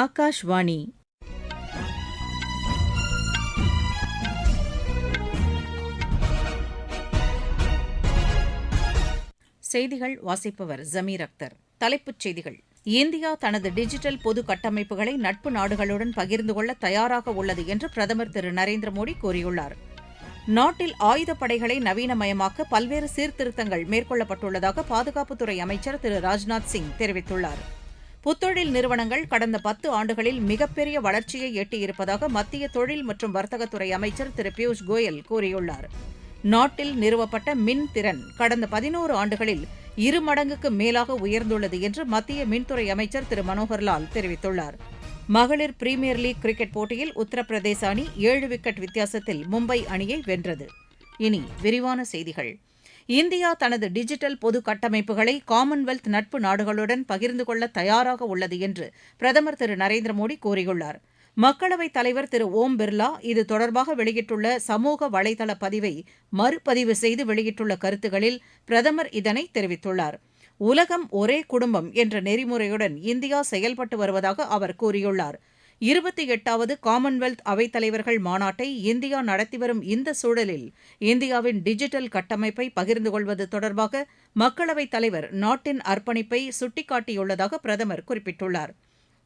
ஆகாஷ்வாணி. செய்திகள் வாசிப்பவர் ஜமீர் அக்தர். தலைப்புச் செய்திகள். இந்தியா தனது டிஜிட்டல் பொது கட்டமைப்புகளை நட்பு நாடுகளுடன் பகிர்ந்து கொள்ள தயாராக உள்ளது என்று பிரதமர் திரு நரேந்திர மோடி கூறியுள்ளார். நாட்டில் ஆயுதப்படைகளை நவீனமயமாக்க பல்வேறு சீர்திருத்தங்கள் மேற்கொள்ளப்பட்டுள்ளதாக பாதுகாப்புத்துறை அமைச்சர் திரு ராஜ்நாத் சிங் தெரிவித்துள்ளார். புத்தொழில் நிறுவனங்கள் கடந்த பத்து ஆண்டுகளில் மிகப்பெரிய வளர்ச்சியை எட்டியிருப்பதாக மத்திய தொழில் மற்றும் வர்த்தகத்துறை அமைச்சர் திரு பியூஷ் கோயல் கூறியுள்ளார். நாட்டில் நிறுவப்பட்ட மின் திறன் கடந்த பதினோரு ஆண்டுகளில் இரு மடங்குக்கு மேலாக உயர்ந்துள்ளது என்று மத்திய மின்துறை அமைச்சர் திரு மனோகர்லால் தெரிவித்துள்ளார். மகளிர் பிரீமியர் லீக் கிரிக்கெட் போட்டியில் உத்தரப்பிரதேச அணி ஏழு விக்கெட் வித்தியாசத்தில் மும்பை அணியை வென்றது. இனி விரிவான செய்திகள். இந்தியா தனது டிஜிட்டல் பொது கட்டமைப்புகளை காமன்வெல்த் நட்பு நாடுகளுடன் பகிர்ந்து கொள்ள தயாராக உள்ளது என்று பிரதமர் திரு நரேந்திர மோடி கூறியுள்ளார். மக்களவைத் தலைவர் திரு ஓம் பிர்லா இது தொடர்பாக வெளியிட்டுள்ள சமூக வலைதள பதிவை மறுபதிவு செய்து வெளியிட்டுள்ள கருத்துகளில் பிரதமர் இதனை தெரிவித்துள்ளார். உலகம் ஒரே குடும்பம் என்ற நெறிமுறையுடன் இந்தியா செயல்பட்டு வருவதாக அவர் கூறியுள்ளார். இருபத்தி எட்டாவது காமன்வெல்த் அவைத்தலைவர்கள் மாநாட்டை இந்தியா நடத்தி வரும் இந்த சூழலில் இந்தியாவின் டிஜிட்டல் கட்டமைப்பை பகிர்ந்து கொள்வது தொடர்பாக மக்களவைத் தலைவர் நாட்டின் அர்ப்பணிப்பை சுட்டிக்காட்டியுள்ளதாக பிரதமர் குறிப்பிட்டுள்ளார்.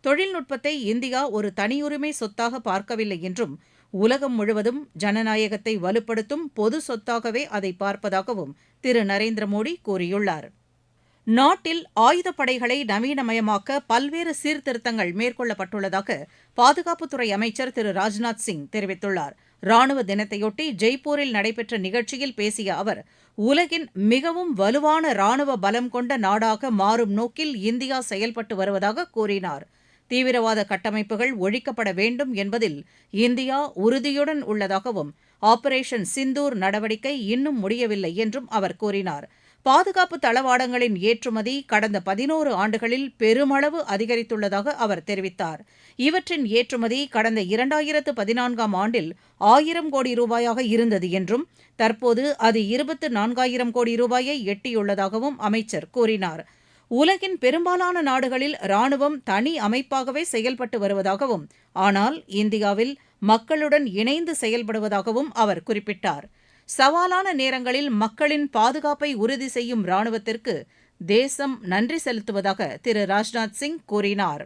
தொழில்நுட்பத்தை இந்தியா ஒரு தனியுரிமை சொத்தாக பார்க்கவில்லை என்றும் உலகம் முழுவதும் ஜனநாயகத்தை வலுப்படுத்தும் பொது சொத்தாகவே அதை பார்ப்பதாகவும் திரு நரேந்திர மோடி கூறியுள்ளார். நாட்டில் ஆயுதப்படைகளை நவீனமயமாக்க பல்வேறு சீர்திருத்தங்கள் மேற்கொள்ளப்பட்டுள்ளதாக பாதுகாப்புத்துறை அமைச்சர் திரு ராஜ்நாத் சிங் தெரிவித்துள்ளார். ராணுவ தினத்தையொட்டி ஜெய்ப்பூரில் நடைபெற்ற நிகழ்ச்சியில் பேசிய அவர் உலகின் மிகவும் வலுவான ராணுவ பலம் கொண்ட நாடாக மாறும் நோக்கில் இந்தியா செயல்பட்டு வருவதாக கூறினார். தீவிரவாத கட்டமைப்புகள் ஒழிக்கப்பட வேண்டும் என்பதில் இந்தியா உறுதியுடன் உள்ளதாகவும் ஆபரேஷன் சிந்தூர் நடவடிக்கை இன்னும் முடியவில்லை என்றும் அவர் கூறினார். பாதுகாப்பு தளவாடங்களின் ஏற்றுமதி கடந்த பதினோரு ஆண்டுகளில் பெருமளவு அதிகரித்துள்ளதாக அவர் தெரிவித்தார். இவற்றின் ஏற்றுமதி கடந்த இரண்டாயிரத்து பதினான்காம் ஆண்டில் ஆயிரம் கோடி ரூபாயாக இருந்தது என்றும் தற்போது அது இருபத்து நான்காயிரம் கோடி ரூபாயை எட்டியுள்ளதாகவும் அமைச்சர் கூறினார். உலகின் பெரும்பாலான நாடுகளில் ராணுவம் தனி அமைப்பாகவே செயல்பட்டு வருவதாகவும் ஆனால் இந்தியாவில் மக்களுடன் இணைந்து செயல்படுவதாகவும் அவர் குறிப்பிட்டார். சவாலான நேரங்களில் மக்களின் பாதுகாப்பை உறுதி செய்யும் ராணுவத்திற்கு தேசம் நன்றி செலுத்துவதாக திரு ராஜ்நாத் சிங் கூறினார்.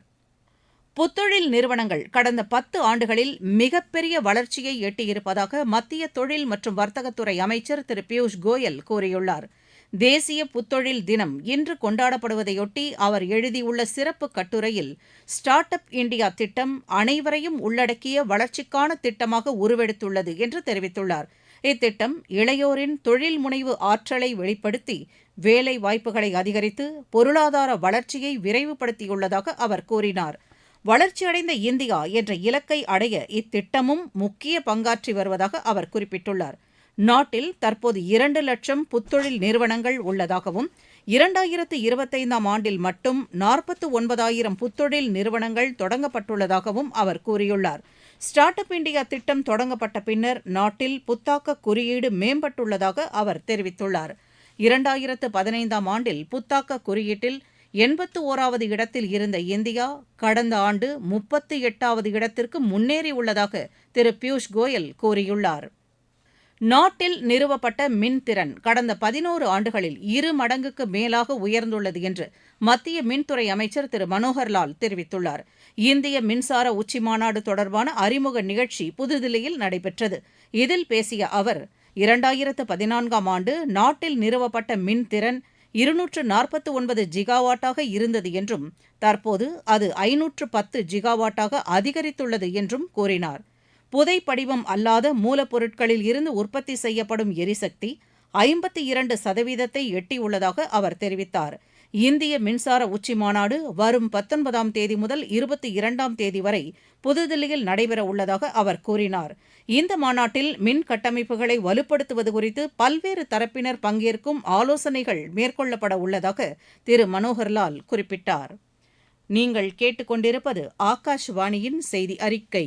புத்தொழில் நிறுவனங்கள் கடந்த பத்து ஆண்டுகளில் மிகப்பெரிய வளர்ச்சியை எட்டியிருப்பதாக மத்திய தொழில் மற்றும் வர்த்தகத்துறை அமைச்சர் திரு பியூஷ் கோயல் கூறியுள்ளார். தேசிய புத்தொழில் தினம் இன்று கொண்டாடப்படுவதையொட்டி அவர் எழுதியுள்ள சிறப்பு கட்டுரையில் ஸ்டார்ட் அப் இண்டியா திட்டம் அனைவரையும் உள்ளடக்கிய வளர்ச்சிக்கான திட்டமாக உருவெடுத்துள்ளது என்று தெரிவித்துள்ளார். இத்திட்டம் இளையோரின் தொழில் முனைவு ஆற்றலை வெளிப்படுத்தி வேலை வாய்ப்புகளை அதிகரித்து பொருளாதார வளர்ச்சியை விரைவுபடுத்தியுள்ளதாக அவர் கூறினார். வளர்ச்சியடைந்த இந்தியா என்ற இலக்கை அடைய இத்திட்டமும் முக்கிய பங்காற்றி வருவதாக அவர் குறிப்பிட்டுள்ளார். நாட்டில் தற்போது இரண்டு லட்சம் புத்தொழில் நிறுவனங்கள் உள்ளதாகவும் இரண்டாயிரத்து இருபத்தைந்தாம் ஆண்டில் மட்டும் நாற்பத்து ஒன்பதாயிரம் புத்தொழில் நிறுவனங்கள் தொடங்கப்பட்டுள்ளதாகவும் அவர் கூறியுள்ளார். ஸ்டார்ட் அப் இண்டியா திட்டம் தொடங்கப்பட்ட பின்னர் நாட்டில் புத்தாக்க குறியீடு மேம்பட்டுள்ளதாக அவர் தெரிவித்துள்ளார். இரண்டாயிரத்து பதினைந்தாம் ஆண்டில் புத்தாக்க குறியீட்டில் எண்பத்து ஓராவது இடத்தில் இருந்த இந்தியா கடந்த ஆண்டு முப்பத்து எட்டாவது இடத்திற்கு முன்னேறியுள்ளதாக திரு பியூஷ் கோயல் கூறியுள்ளார். நாட்டில் நிறுவப்பட்ட மின்திறன் கடந்த பதினோரு ஆண்டுகளில் இரு மடங்குக்கு மேலாக உயர்ந்துள்ளது என்று மத்திய மின்துறை அமைச்சர் திரு மனோகர்லால் தெரிவித்துள்ளார். இந்திய மின்சார உச்சிமாநாடு தொடர்பான அறிமுக நிகழ்ச்சி புதுதில்லியில் நடைபெற்றது. இதில் பேசிய அவர் இரண்டாயிரத்து பதினான்காம் ஆண்டு நாட்டில் நிறுவப்பட்ட மின்திறன் இருநூற்று நாற்பத்து ஒன்பது ஜிகாவாட்டாக இருந்தது என்றும் தற்போது அது ஐநூற்று பத்து ஜிகாவாட்டாக அதிகரித்துள்ளது என்றும் கூறினார். புதை படிவம் அல்லாத மூலப்பொருட்களில் இருந்து உற்பத்தி செய்யப்படும் எரிசக்தி ஐம்பத்தி இரண்டு சதவீதத்தை எட்டியுள்ளதாக அவர் தெரிவித்தார். இந்திய மின்சார உச்சிமாநாடு வரும் பத்தொன்பதாம் தேதி முதல் இருபத்தி இரண்டாம் தேதி வரை புதுதில்லியில் நடைபெற உள்ளதாக அவர் கூறினார். இந்த மாநாட்டில் மின் கட்டமைப்புகளை வலுப்படுத்துவது குறித்து பல்வேறு தரப்பினர் பங்கேற்கும் ஆலோசனைகள் மேற்கொள்ளப்பட உள்ளதாக திரு மனோகர்லால் குறிப்பிட்டார். நீங்கள் கேட்டுக்கொண்டிருப்பது ஆகாஷ்வாணியின் செய்தி அறிக்கை.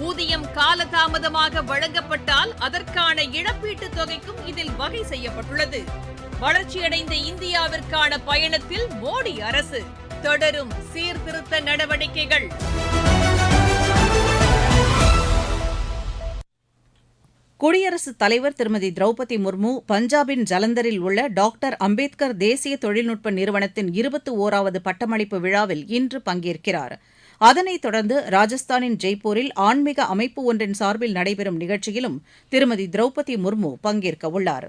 ஊதியம் காலதாமதமாக வழங்கப்பட்டால் அதற்கான இழப்பீட்டு தொகைக்கும் இதில் வகை செய்யப்பட்டுள்ளது. வளர்ச்சியடைந்த இந்தியாவிற்கான பயணத்தில் மோடி அரசு தொடரும் சீர்திருத்த நடவடிக்கைகள். குடியரசுத் தலைவர் திருமதி திரௌபதி முர்மு பஞ்சாபின் ஜலந்தரில் உள்ள டாக்டர் அம்பேத்கர் தேசிய தொழில்நுட்ப நிறுவனத்தின் இருபத்தி ஓராவது பட்டமளிப்பு விழாவில் இன்று பங்கேற்கிறார். அதனைத் தொடர்ந்து ராஜஸ்தானின் ஜெய்ப்பூரில் ஆன்மீக அமைப்பு ஒன்றின் சார்பில் நடைபெறும் நிகழ்ச்சியிலும் திருமதி திரௌபதி முர்மு பங்கேற்க உள்ளார்.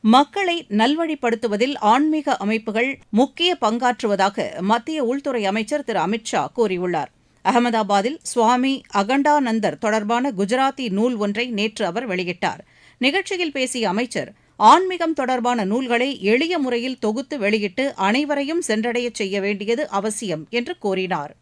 மக்களை நல்வழிப்படுத்துவதில் ஆன்மீக அமைப்புகள் முக்கிய பங்காற்றுவதாக மத்திய உள்துறை அமைச்சர் திரு அமித் ஷா கூறியுள்ளார். அகமதாபாத்தில் சுவாமி அகண்டானந்தர் தொடர்பான குஜராத்தி நூல் ஒன்றை நேற்று அவர் வெளியிட்டார். நிகழ்ச்சியில் பேசிய அமைச்சர் ஆன்மீகம் தொடர்பான நூல்களை எளிய முறையில் தொகுத்து வெளியிட்டு அனைவரையும் சென்றடையச் செய்ய வேண்டியது அவசியம் என்று கூறினாா்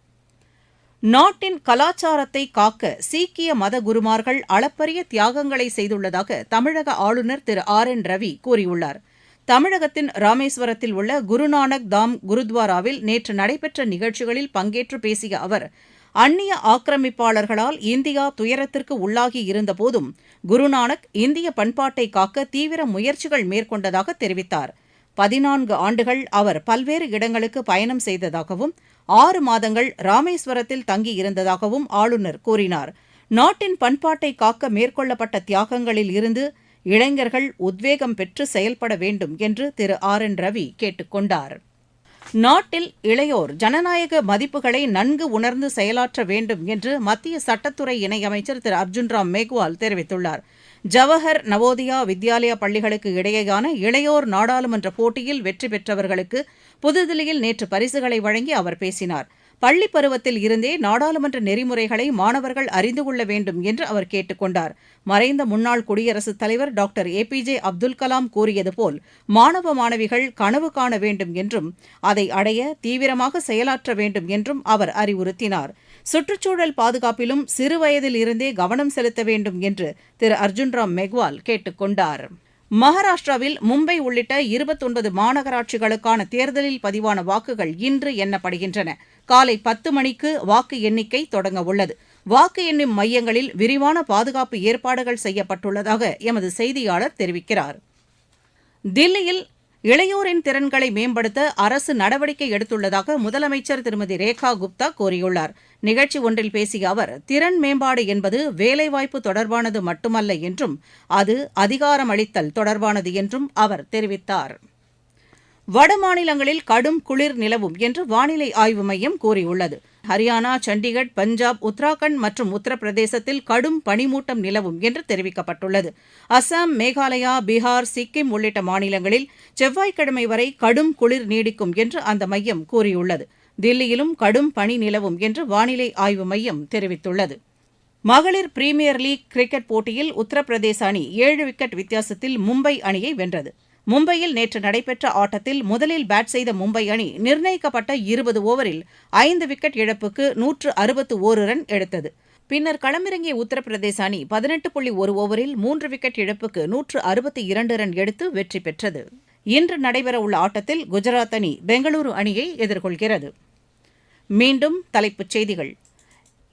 நாட்டின் கலாச்சாரத்தை காக்க சீக்கிய மத குருமார்கள் அளப்பரிய தியாகங்களை செய்துள்ளதாக தமிழக ஆளுநர் திரு ஆர் என் ரவி கூறியுள்ளார். தமிழகத்தின் ராமேஸ்வரத்தில் உள்ள குருநானக் தாம் குருத்வாராவில் நேற்று நடைபெற்ற நிகழ்ச்சிகளில் பங்கேற்று பேசிய அவர் அந்நிய ஆக்கிரமிப்பாளர்களால் இந்தியா துயரத்திற்கு உள்ளாகி இருந்தபோதும் குருநானக் இந்திய பண்பாட்டை காக்க தீவிர முயற்சிகள் மேற்கொண்டதாக தெரிவித்தார். பதினான்கு ஆண்டுகள் அவர் பல்வேறு இடங்களுக்கு பயணம் செய்ததாகவும் ஆறு மாதங்கள் ராமேஸ்வரத்தில் தங்கியிருந்ததாகவும் ஆளுநர் கூறினார். நாட்டின் பண்பாட்டை காக்க மேற்கொள்ளப்பட்ட தியாகங்களில் இருந்து இளைஞர்கள் உத்வேகம் பெற்று செயல்பட வேண்டும் என்று திரு ஆர் என் ரவி கேட்டுக்கொண்டாா் நாட்டில் இளையோர் ஜனநாயக மதிப்புகளை நன்கு உணர்ந்து செயலாற்ற வேண்டும் என்று மத்திய சட்டத்துறை இணையமைச்சர் திரு அர்ஜுன் ராம் மேக்வால் தெரிவித்துள்ளார். ஜவஹர் நவோதயா வித்யாலயா பள்ளிகளுக்கு இடையேயான இளையோர் நாடாளுமன்ற போட்டியில் வெற்றி பெற்றவர்களுக்கு புதுதில்லியில் நேற்று பரிசுகளை வழங்கி அவர் பேசினார். பள்ளி பருவத்தில் இருந்தே நாடாளுமன்ற நெறிமுறைகளை மாணவர்கள் அறிந்து கொள்ள வேண்டும் என்று அவர் கேட்டுக் கொண்டார். மறைந்த முன்னாள் குடியரசுத் தலைவர் doctor A P J Abdul Kalam கூறியது போல் மாணவ மாணவிகள் கனவு காண வேண்டும் என்றும் அதை அடைய தீவிரமாக செயலாற்ற வேண்டும் என்றும் அவர் அறிவுறுத்தினார். சுற்றுச்சூழல் பாதுகாப்பிலும் சிறுவயதில் இருந்தே கவனம் செலுத்த வேண்டும் என்று திரு அர்ஜுன் ராம் மெக்வால் கேட்டுக் கொண்டார். மகாராஷ்டிராவில் மும்பை உள்ளிட்ட இருபத்தொன்பது மாநகராட்சிகளுக்கான தேர்தலில் பதிவான வாக்குகள் இன்று எண்ணப்படுகின்றன. காலை பத்து மணிக்கு வாக்கு எண்ணிக்கை தொடங்க உள்ளது. வாக்கு எண்ணும் மையங்களில் விரிவான பாதுகாப்பு ஏற்பாடுகள் செய்யப்பட்டுள்ளதாக எமது செய்தியாளர் தெரிவிக்கிறார். தில்லியில் இளையோரின் திறன்களை மேம்படுத்த அரசு நடவடிக்கை எடுத்துள்ளதாக முதலமைச்சர் திருமதி ரேகா குப்தா கூறியுள்ளார். நிகழ்ச்சி ஒன்றில் பேசிய அவர் திறன் மேம்பாடு என்பது வேலைவாய்ப்பு தொடர்பானது மட்டுமல்ல என்றும் அது அதிகாரமளித்தல் தொடர்பானது என்றும் அவர் தெரிவித்தார். வடமாநிலங்களில் கடும் குளிர் நிலவும் என்று வானிலை ஆய்வு மையம் கூறியுள்ளது. ஹரியானா சண்டிகர் பஞ்சாப் உத்தராகண்ட் மற்றும் உத்தரப்பிரதேசத்தில் கடும் பனிமூட்டம் நிலவும் என்று தெரிவிக்கப்பட்டுள்ளது. அசாம் மேகாலயா பீகார் சிக்கிம் உள்ளிட்ட மாநிலங்களில் செவ்வாய்க்கிழமை வரை கடும் குளிர் நீடிக்கும் என்று அந்த மையம் கூறியுள்ளது. தில்லியிலும் கடும் பனி நிலவும் என்று வானிலை ஆய்வு மையம் தெரிவித்துள்ளது. மகளிர் பிரீமியர் லீக் கிரிக்கெட் போட்டியில் உத்தரப்பிரதேச அணி ஏழு விக்கெட் வித்தியாசத்தில் மும்பை அணியை வென்றது. மும்பையில் நேற்று நடைபெற்ற ஆட்டத்தில் முதலில் பேட் செய்த மும்பை அணி நிர்ணயிக்கப்பட்ட இருபது ஓவரில் ஐந்து விக்கெட் இழப்புக்கு நூற்று அறுபத்து ஓரு ரன் எடுத்தது. பின்னர் களமிறங்கிய உத்தரப்பிரதேச அணி பதினெட்டு புள்ளி ஒரு ஓவரில் மூன்று விக்கெட் இழப்புக்கு நூற்று அறுபத்தி இரண்டு ரன் எடுத்து வெற்றி பெற்றது. இன்று நடைபெறவுள்ள ஆட்டத்தில் குஜராத் அணி பெங்களூரு அணியை எதிர்கொள்கிறது. மீண்டும் தலைப்புச் செய்திகள்.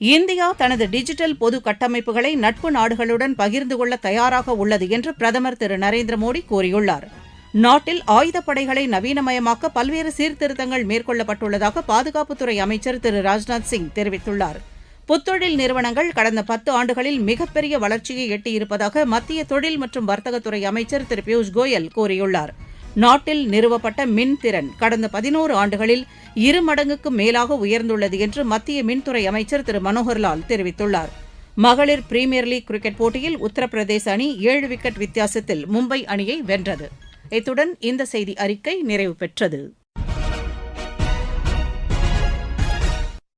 இந்தியா தனது டிஜிட்டல் பொது கட்டமைப்புகளை நட்பு நாடுகளுடன் பகிர்ந்து கொள்ள தயாராக உள்ளது என்று பிரதமர் திரு நரேந்திர மோடி கூறியுள்ளார். நாட்டில் ஆயுதப்படைகளை நவீனமயமாக்க பல்வேறு சீர்திருத்தங்கள் மேற்கொள்ளப்பட்டுள்ளதாக பாதுகாப்புத்துறை அமைச்சர் திரு ராஜ்நாத் சிங் தெரிவித்துள்ளார். புத்தொழில் நிறுவனங்கள் கடந்த பத்து ஆண்டுகளில் மிகப்பெரிய வளர்ச்சியை எட்டியிருப்பதாக மத்திய தொழில் மற்றும் வர்த்தகத்துறை அமைச்சர் திரு பியூஷ் கோயல் கூறியுள்ளார். நாட்டில் நிறுவப்பட்ட மின் திறன் கடந்த பதினோரு ஆண்டுகளில் இரு மடங்குக்கும் மேலாக உயர்ந்துள்ளது என்று மத்திய மின்துறை அமைச்சர் திரு மனோகர்லால் தெரிவித்துள்ளார். மகளிர் பிரீமியர் லீக் கிரிக்கெட் போட்டியில் உத்தரப்பிரதேச அணி ஏழு விக்கெட் வித்தியாசத்தில் மும்பை அணியை வென்றது. இத்துடன் இந்த செய்தி அறிக்கை நிறைவு பெற்றது.